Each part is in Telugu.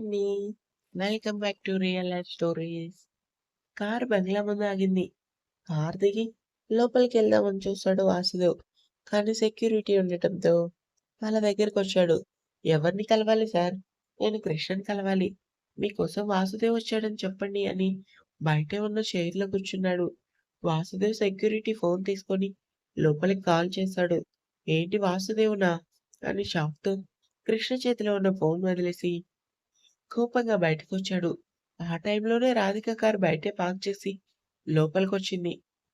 అండి. Welcome back to real life stories. Car బంగ్లా ముందు ఆగింది. కార్ దిగి లోపలికి వెళ్దామని చూస్తాడు వాసుదేవ్. కానీ సెక్యూరిటీ ఉండటంతో వాళ్ళ దగ్గరికి వచ్చాడు ఎవరిని కలవాలి సార్? నేను కృష్ణని కలవాలి. మీకోసం వాసుదేవ్ వచ్చాడని చెప్పండి అని బయటే ఉన్న చైర్‌లో కూర్చున్నాడు. వాసుదేవ్ సెక్యూరిటీ ఫోన్ తీసుకొని లోపలికి కాల్ చేశాడు. ఏంటి వాసుదేవునా? అని షాక్‌తో కృష్ణ చేతిలో ఉన్న ఫోన్ వదిలేసి కోపంగా బయటకొచ్చాడు. ఆ టైంలోనే రాధిక కారు బయటే పార్క్ చేసి లోపలికొచ్చింది.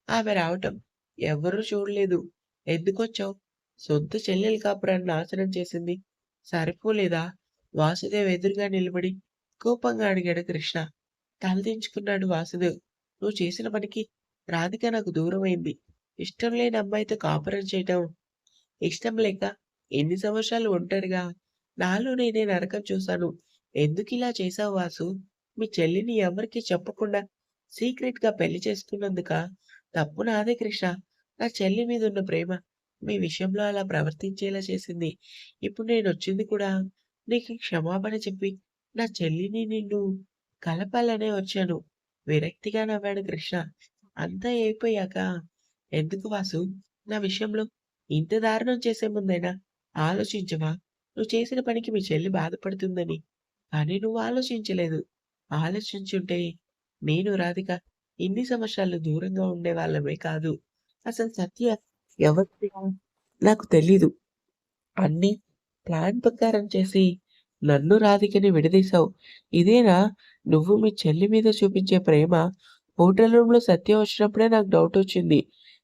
ఆమె రావటం ఎవరూ చూడలేదు. ఎందుకొచ్చావు? సొంత చెల్లెలు కాపురాన్ని నాశనం చేసింది సరిపోలేదా? వాసుదేవ్ ఎదురుగా నిలబడి కోపంగా అడిగాడు కృష్ణ. తలదించుకున్నాడు వాసుదేవ్. నువ్వు చేసిన పనికి రాధిక నాకు దూరమైంది. ఇష్టం లేని అమ్మాయితో కాపురం చేయటం ఇష్టం లేక ఎన్ని సంవత్సరాలు ఒంటరిగా నాలో నేనే నరకం చూశాను. ఎందుకు ఇలా చేశావు వాసు? మీ చెల్లిని ఎవరికీ చెప్పకుండా సీక్రెట్‌గా పెళ్ళి చేసుకున్నందుక తప్పు నాదే కృష్ణ. నా చెల్లి మీదున్న ప్రేమ మీ విషయంలో అలా ప్రవర్తించేలా చేసింది. ఇప్పుడు నేను వచ్చింది కూడా నీకు క్షమాపణ చెప్పి నా చెల్లిని నిన్ను కలపాలనే వచ్చాను. విరక్తిగా నవ్వాడు కృష్ణ. అంతా అయిపోయాక ఎందుకు వాసు నా విషయంలో ఇంత దారుణం చేసే ముందైనా ఆలోచించవా? నువ్వు చేసిన పనికి మీ చెల్లి బాధపడుతుందని. కానీ నువ్వు ఆలోచించలేదు. ఆలోచించుంటే నేను, రాధిక ఇన్ని సంవత్సరాలు దూరంగా ఉండేవాళ్ళమే కాదు. అసలు సత్య ఎవరి నాకు తెలీదు. అన్ని ప్లాన్ ప్రకారం చేసి నన్ను, రాధికని విడదీశావు. ఇదేనా నువ్వు మీ చెల్లి మీద చూపించే ప్రేమ? హోటల్ రూమ్‌లో సత్య వచ్చినప్పుడే నాకు డౌట్ వచ్చింది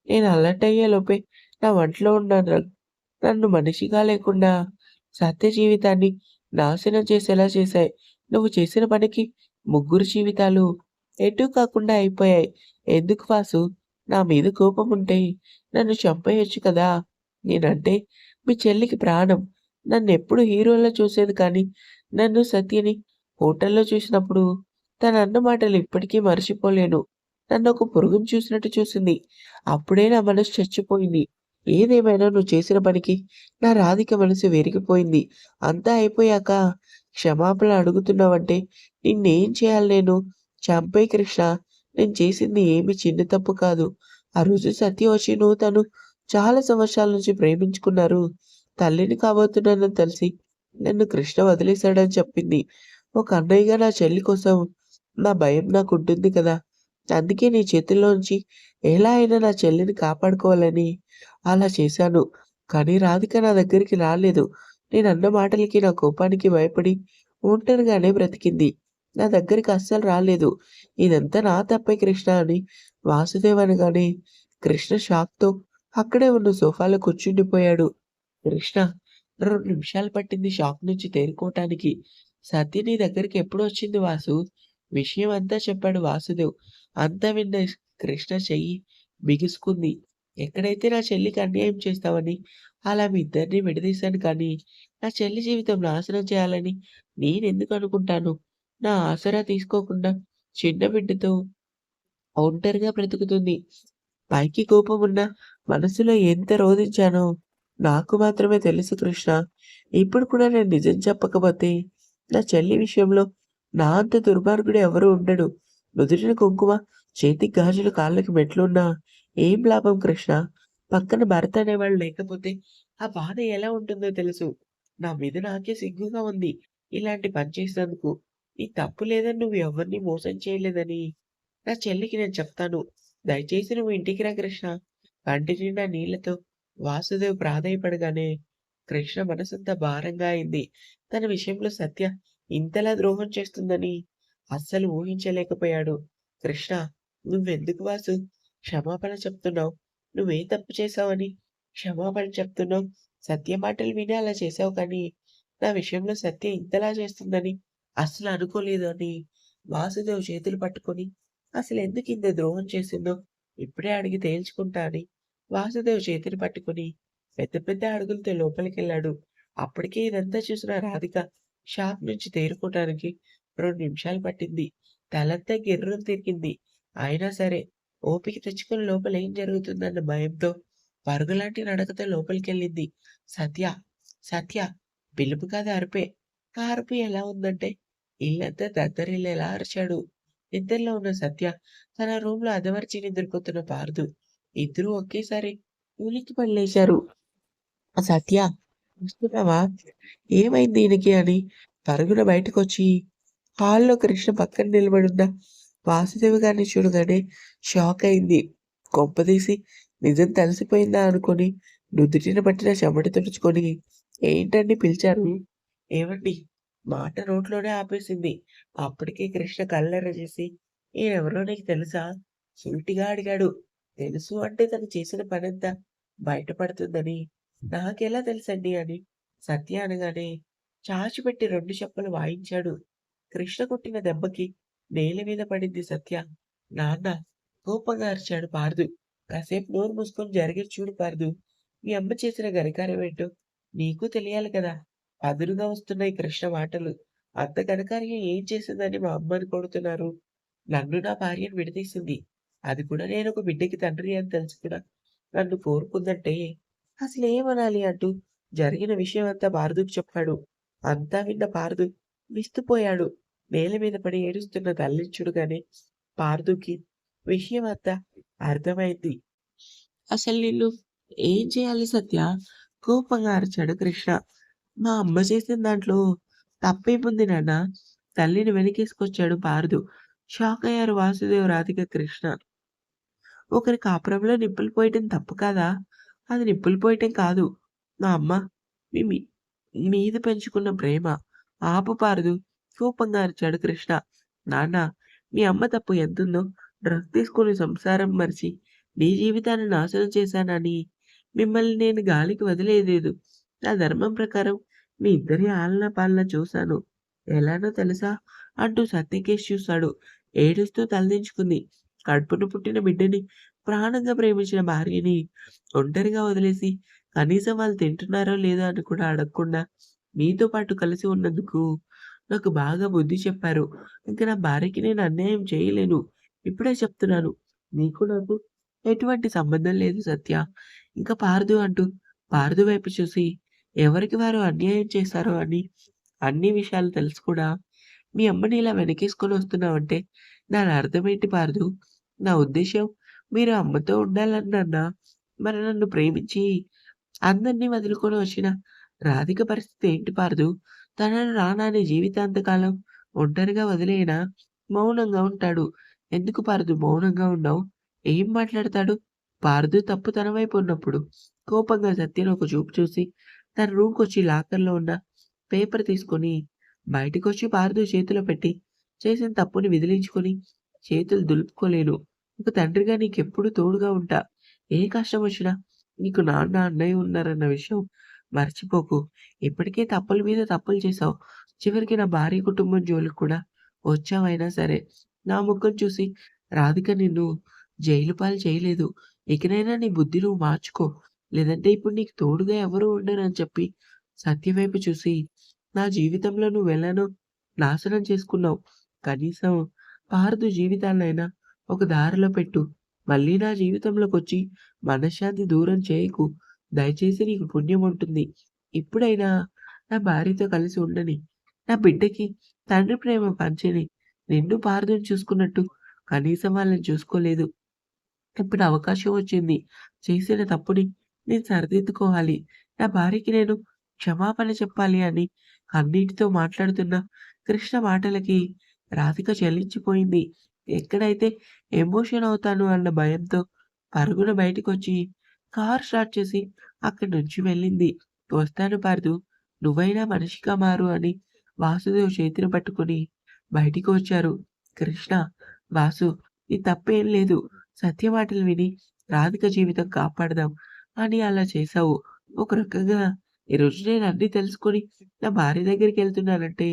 నేను అలర్ట్ అయ్యే లోపే నా వంటలో ఉన్న నన్ను మనిషిగా లేకుండా సత్య జీవితాన్ని నాశనం చేసేలా చేశాయి. నువ్వు చేసిన పనికి ముగ్గురు జీవితాలు ఎటూ కాకుండా అయిపోయాయి. ఎందుకు వాసు? నా మీద కోపం ఉంటే నన్ను చంపేయొచ్చు కదా! నేనంటే మీ చెల్లికి ప్రాణం. నన్ను ఎప్పుడు హీరోల్లో చూసేది కానీ నన్ను, సత్యని హోటల్‌లో చూసినప్పుడు తన అన్న మాటలు ఇప్పటికీ మర్చిపోలేను నన్ను ఒక పురుగు చూసినట్టు చూసింది. అప్పుడే నా మనసు చచ్చిపోయింది. ఏదేమైనా నువ్వు చేసిన పనికి నా రాధిక మనసు విరిగిపోయింది. అంతా అయిపోయాక క్షమాపణ అడుగుతున్నావంటే నిన్నేం చేయాలి నేను? చంపే కృష్ణ. నేను చేసింది ఏమీ చిన్న తప్పు కాదు. ఆ రోజు సత్య వచ్చి నువ్వు తను చాలా సంవత్సరాల నుంచి ప్రేమించుకున్నారు. తల్లిని కాబోతున్నానని తెలిసి నన్ను కృష్ణ వదిలేశాడని చెప్పింది. ఒక అన్నయ్యగా నా చెల్లి కోసం నా భయం నాకు ఉంటుంది కదా! అందుకే నీ చేతుల్లోంచి ఎలా అయినా నా చెల్లిని కాపాడుకోవాలని అలా చేశాను. కానీ రాధిక నా దగ్గరికి రాలేదు. నేను అన్న మాటలకి, నా కోపానికి భయపడి ఒంటరిగానే బ్రతికింది. నా దగ్గరికి అస్సలు రాలేదు. ఇదంతా నా తప్పే కృష్ణ అని వాసుదేవ్ అనగానే కృష్ణ షాక్‌తో అక్కడే ఉన్న సోఫాలో కూర్చుండిపోయాడు. కృష్ణ రెండు నిమిషాలు పట్టింది షాక్ నుంచి తేరుకోవటానికి. సత్య నీ దగ్గరికి ఎప్పుడు వచ్చింది వాసు? విషయం అంతా చెప్పాడు వాసుదేవ్. అంత విన్న కృష్ణ చెయ్యి బిగుసుకుంది. ఎక్కడైతే నా చెల్లికి అన్యాయం చేస్తావని అలా మీ ఇద్దరిని విడదీశాను కానీ నా చెల్లి జీవితం నాశనం చేయాలని నేనెందుకు అనుకుంటాను? నా ఆసరా తీసుకోకుండా చిన్న బిడ్డతో ఒంటరిగా బ్రతుకుతుంది. పైకి కోపం ఉన్న మనసులో ఎంత రోదించానో నాకు మాత్రమే తెలుసు కృష్ణ. ఇప్పుడు కూడా నేను నిజం చెప్పకపోతే నా చెల్లి విషయంలో నా అంత దుర్మార్గుడు ఎవరు ఉండడు. నుదుటిన కుంకుమ, చేతికి గాజులు, కాళ్ళకి మెట్లున్నా ఏం లాభం కృష్ణ? పక్కన భర్త అనేవాడు లేకపోతే ఆ బాధ ఎలా ఉంటుందో తెలుసు. నా మీద నాకే సిగ్గుగా ఉంది ఇలాంటి పని చేసినందుకు. నీ తప్పు లేదని నువ్వు ఎవరిని మోసం చేయలేదని నా చెల్లికి నేను చెప్తాను. దయచేసి నువ్వు ఇంటికి రా కృష్ణ. కంటి నిండా నీళ్ళతో వాసుదేవ్ ప్రాధాయపడగానే కృష్ణ మనసంతా భారంగా అయింది. తన విషయంలో సత్య ఇంతలా ద్రోహం చేస్తుందని అస్సలు ఊహించలేకపోయాడు. కృష్ణ నువ్వెందుకు వాసు క్షమాపణ చెప్తున్నావు? నువ్వేం తప్పు చేశావని క్షమాపణ చెప్తున్నావు? సత్య మాటలు విని అలా చేశావు కానీ నా విషయంలో సత్య ఇంతలా చేస్తుందని అస్సలు అనుకోలేదు అని వాసుదేవ్ చేతులు పట్టుకొని అసలు ఎందుకు ఇంత ద్రోహం చేసిందో ఇప్పుడే అడిగి తేల్చుకుంటా అని వాసుదేవ్ చేతిని పట్టుకొని పెద్ద పెద్ద అడుగులతో లోపలికెళ్ళాడు. అప్పటికే ఇదంతా చూసిన రాధిక షాప్ నుంచి తేరుకోవటానికి రెండు నిమిషాలు పట్టింది. తలంతా గిర్రం తిరిగింది. అయినా సరే ఓపిక తెచ్చుకుని లోపల ఏం జరుగుతుందన్న భయంతో పరుగులాంటి నడకతో లోపలికెళ్ళింది. సత్య! సత్య! పిలుపు కాదు అరిపే ఆ అరుపు ఎలా ఉందంటే ఇల్లంతా దద్దరిల్లేలా అరిచాడు. నిద్రలో ఉన్న సత్య, తన రూమ్లో అదమర్చి నిద్రపోతున్న పార్దు ఇద్దరూ ఒకేసారి ఉలికి లేచారు. సత్య వస్తున్నావా? ఏమైంది ఈయనకి అని పరుగున బయటకొచ్చి హాల్‌లో కృష్ణ పక్కన నిలబడున్న వాసుదేవి గారిని చూడగానే షాక్ అయింది. కొంపదీసి నిజం తలసిపోయిందా అనుకొని నుదుటిన పట్టిన చెమట తుడుచుకొని ఏంటండి పిలిచారు? ఏమండి మాట నోట్లోనే ఆపేసింది. అప్పటికే కృష్ణ కళ్ళెర్రజేసి ఈయనెవరో నీకు తెలుసా? సూటిగా అడిగాడు. తెలుసు అంటే తను చేసిన పనంతా బయటపడుతుందని నాకెలా తెలుసండి అని సత్య అనగానే చాచిపెట్టి రెండు చెప్పులు వాయించాడు. కృష్ణ కొట్టిన దెబ్బకి నేల మీద పడింది సత్య. నాన్న కోపంగా అరిచాడు పార్దు. కాసేపు నోరు మూసుకొని జరిగి చూడు పార్దు. మీ అమ్మ చేసిన ఘనకార్యమేంటో నీకు తెలియాలి కదా! అదురుగా వస్తున్నాయి కృష్ణ మాటలు. అంత గనకార్యం ఏం చేసిందని మా అమ్మని కొడుతున్నారు? నన్ను నా భార్యను విడదీసింది. అది కూడా నేను ఒక బిడ్డకి తండ్రి అని తెలిసి కూడా నన్ను కోరుకుందంటే అసలేమనాలి అంటూ జరిగిన విషయం అంతా పార్దుకి చెప్పాడు. అంతా విన్న పార్దు విస్తుపోయాడు. నేల మీద పడి ఏడుస్తున్న తల్లించుడుగానే పార్దుకి విషయం విషయమంతా అర్థమైంది. అసలు నిన్ను ఏం చేయాలి సత్య? కోపంగా అరిచాడు కృష్ణ. మా అమ్మ చేసిన దాంట్లో తప్పేముంది నాన్న? తల్లిని వెనకేసుకొచ్చాడు పార్దు. షాక్ అయ్యారు వాసుదేవ్, రాధిక, కృష్ణ. ఒకరి కాపురంలో నిప్పులు పోయటం తప్పు కాదా? అది నిప్పులు పోయటం కాదు. మా అమ్మ మీ మీ మీద పెంచుకున్న ప్రేమ. ఆపు పార్దు కోపంగా అరిచాడు కృష్ణ. నాన్న మీ అమ్మ తప్పు ఎంతుందో డ్రగ్ తీసుకుని సంసారం మరిచి నీ జీవితాన్ని నాశనం చేశానని మిమ్మల్ని నేను గాలికి వదిలేయలేదు. నా ధర్మం ప్రకారం మీ ఇద్దరి ఆలన పాలన చూశాను. ఎలానో తెలుసా? అంటూ సత్యకేష్ చూశాడు. ఏడుస్తూ తలదించుకుంది. కడుపును పుట్టిన బిడ్డని ప్రాణంగా ప్రేమించిన భార్యని ఒంటరిగా వదిలేసి కనీసం వాళ్ళు తింటున్నారో లేదో అని కూడా అడగకుండా మీతో పాటు కలిసి ఉన్నందుకు నాకు బాగా బుద్ధి చెప్పారు. ఇంకా నా భార్యకి నేను అన్యాయం చేయలేను. ఇప్పుడే చెప్తున్నాను. నీకు నాకు ఎటువంటి సంబంధం లేదు సత్య. ఇంకా పార్దు అంటూ పార్దు వైపు చూసి ఎవరికి వారు అన్యాయం చేశారో అని అన్ని విషయాలు తెలుసు కూడా మీ అమ్మని ఇలా వెనకేసుకొని వస్తున్నావంటే దాని అర్థమేంటి పార్దు? నా ఉద్దేశం మీరు అమ్మతో ఉండాలని మరి నన్ను ప్రేమించి అందరిని వదులుకొని వచ్చిన రాధిక పరిస్థితి ఏంటి పార్దు? తనను రానాని జీవితాంతకాలం ఒంటరిగా వదిలేనా మౌనంగా ఉంటాడు. ఎందుకు పార్దు మౌనంగా ఉన్నావు? ఏం మాట్లాడతాడు? పార్దు తప్పు తన వైపు ఉన్నప్పుడు కోపంగా సత్యను ఒక చూపు చూసి తన రూమ్‌కొచ్చి లాకర్‌లో ఉన్న పేపర్ తీసుకొని బయటికొచ్చి పార్దు చేతిలో పెట్టి చేసిన తప్పుని విదిలించుకొని చేతులు దులుపుకోలేను. ఒక తండ్రిగా నీకెప్పుడూ తోడుగా ఉంటా. ఏ కష్టం వచ్చినా నీకు నాన్న, అన్నయ్య ఉన్నారన్న విషయం మర్చిపోకు. ఇప్పటికే తప్పుల మీద తప్పులు చేశావు. చివరికి నా భార్య కుటుంబం జోలికి కూడా వచ్చావైనా సరే నా ముఖం చూసి రాధిక నిన్ను జైలు పాలు చేయలేదు. ఇకనైనా నీ బుద్ధి నువ్వు మార్చుకో. లేదంటే ఇప్పుడు నీకు తోడుగా ఎవరూ ఉండరని చెప్పి సత్యవైపు చూసి నా జీవితంలో నువ్వు నువ్వెలానో నాశనం చేసుకున్నావు. కనీసం పారదు జీవితాన్నైనా ఒక దారిలో పెట్టు. మళ్ళీ నా జీవితంలోకి వచ్చి మనశ్శాంతి దూరం చేయకు. దయచేసి నీకు పుణ్యం ఉంటుంది. ఇప్పుడైనా నా భార్యతో కలిసి ఉండని. నా బిడ్డకి తండ్రి ప్రేమ పంచని. నిండు పార్దుని చూసుకున్నట్టు కనీసం వాళ్ళని చూసుకోలేదు. ఇప్పుడు అవకాశం వచ్చింది. చేసిన తప్పుని నేను సరిదిద్దుకోవాలి. నా భార్యకి నేను క్షమాపణ చెప్పాలి అని అన్నిటితో మాట్లాడుతున్న కృష్ణ మాటలకి రాధిక చెల్లించిపోయింది ఎక్కడైతే ఎమోషన్ అవుతాను అన్న భయంతో పరుగున బయటకొచ్చి కార్ స్టార్ట్ చేసి అక్కడి నుంచి వెళ్ళింది. వస్తాను పార్దు. నువ్వైనా మనిషిగా మారు అని వాసుదేవ్ చేతిని పట్టుకొని బయటికి వచ్చారు. కృష్ణ, వాసు నీ తప్పేం లేదు. సత్య మాటలు విని రాధిక జీవితం కాపాడదాం అని అలా చేశావు. ఒక రకంగా ఈరోజు నేను అన్ని తెలుసుకొని నా భార్య దగ్గరికి వెళ్తున్నానంటే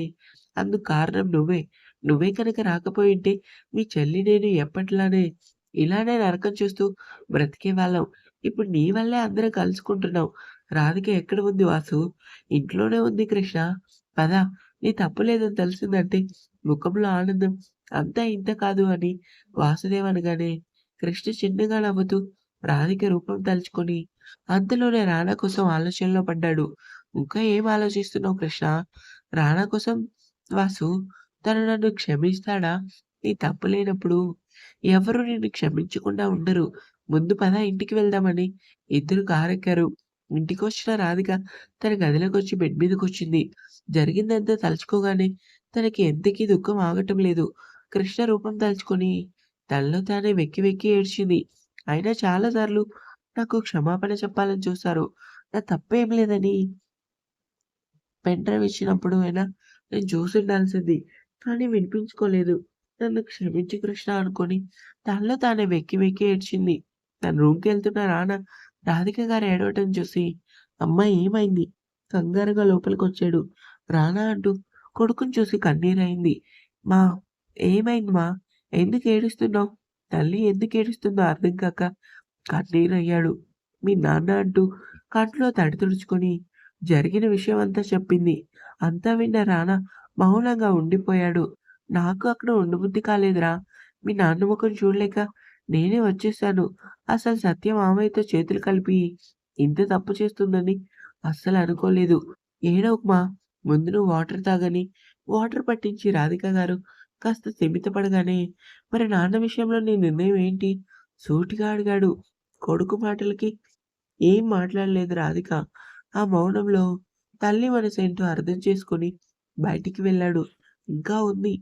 అందుకు కారణం నువ్వే. నువ్వే కనుక రాకపోయింటే మీ చెల్లి నేను ఎప్పట్లానే ఇలానే నరకం చూస్తూ బ్రతికే వాళ్ళం ఇప్పుడు నీ వల్లే అందరం కలుసుకుంటున్నావు రాధిక ఎక్కడ ఉంది వాసు? ఇంట్లోనే ఉంది కృష్ణ. పద నీ తప్పు లేదని తెలిసిందంటే ముఖంలో ఆనందం అంతా ఇంత కాదు అని వాసుదేవ్ అనగానే కృష్ణ చిన్నగా నవ్వుతూ రాధిక రూపం తలుచుకొని అంతలోనే రాణా కోసం ఆలోచనలో పడ్డాడు. ఇంకా ఏం ఆలోచిస్తున్నావు కృష్ణ? రాణా కోసం వాసు తను నన్ను క్షమిస్తాడా? నీ తప్పు లేనప్పుడు ఎవరు నిన్ను క్షమించకుండా ఉండరు. ముందు పద ఇంటికి వెళ్దామని ఇద్దరు కారెక్కారు. ఇంటికొచ్చిన రాధిక తన గదిలోకొచ్చి బెడ్ మీదకొచ్చింది. జరిగిందంతా తలుచుకోగానే తనకి ఎంతకీ దుఃఖం ఆగటం లేదు. కృష్ణ రూపం తలుచుకొని తనలో తానే వెక్కి వెక్కి ఏడ్చింది. అయినా చాలా సార్లు నాకు క్షమాపణ చెప్పాలని చూశారు. నా తప్పేం లేదని పెన్ ఇచ్చినప్పుడు అయినా నేను చూసి ఉండాల్సింది కానీ వినిపించుకోలేదు. నన్ను క్షమించు కృష్ణ అనుకొని తనలో తానే వెక్కి వెక్కి ఏడ్చింది. తన రూమ్కి వెళ్తున్న రానా రాధిక గారు ఏడవటం చూసి అమ్మాయి ఏమైంది? కంగారుగా లోపలికొచ్చాడు. రానా అంటూ కొడుకుని చూసి కన్నీరైంది మా ఏమైంది మా? ఎందుకు ఏడుస్తున్నావు? తల్లి ఎందుకు ఏడుస్తుందో అర్థం కాక కన్నీరయ్యాడు. మీ నాన్న అంటూ కంట్లో తడి తుడుచుకొని జరిగిన విషయం అంతా చెప్పింది. అంతా విన్న రానా మౌనంగా ఉండిపోయాడు. నాకు అక్కడ ఉండబుద్ధి కాలేదురా! మీ నాన్న ముఖం చూడలేక నేనే వచ్చేసాను. అసలు సత్య మామయ్యతో చేతులు కలిపి ఇంత తప్పు చేస్తుందని అస్సలు అనుకోలేదు. ఏడవకుమా ముందు నువ్వు వాటర్ తాగని వాటర్ పట్టించి రాధిక గారు కాస్త స్థిమితపడగానే మరి నాన్న విషయంలో నీ నిర్ణయం ఏంటి? సూటిగా అడిగాడు. కొడుకు మాటలకి ఏం మాట్లాడలేదు రాధిక. ఆ మౌనంలో తల్లి మనసేంటో అర్థం చేసుకొని బయటికి వెళ్ళాడు. ఇంకా ఉంది.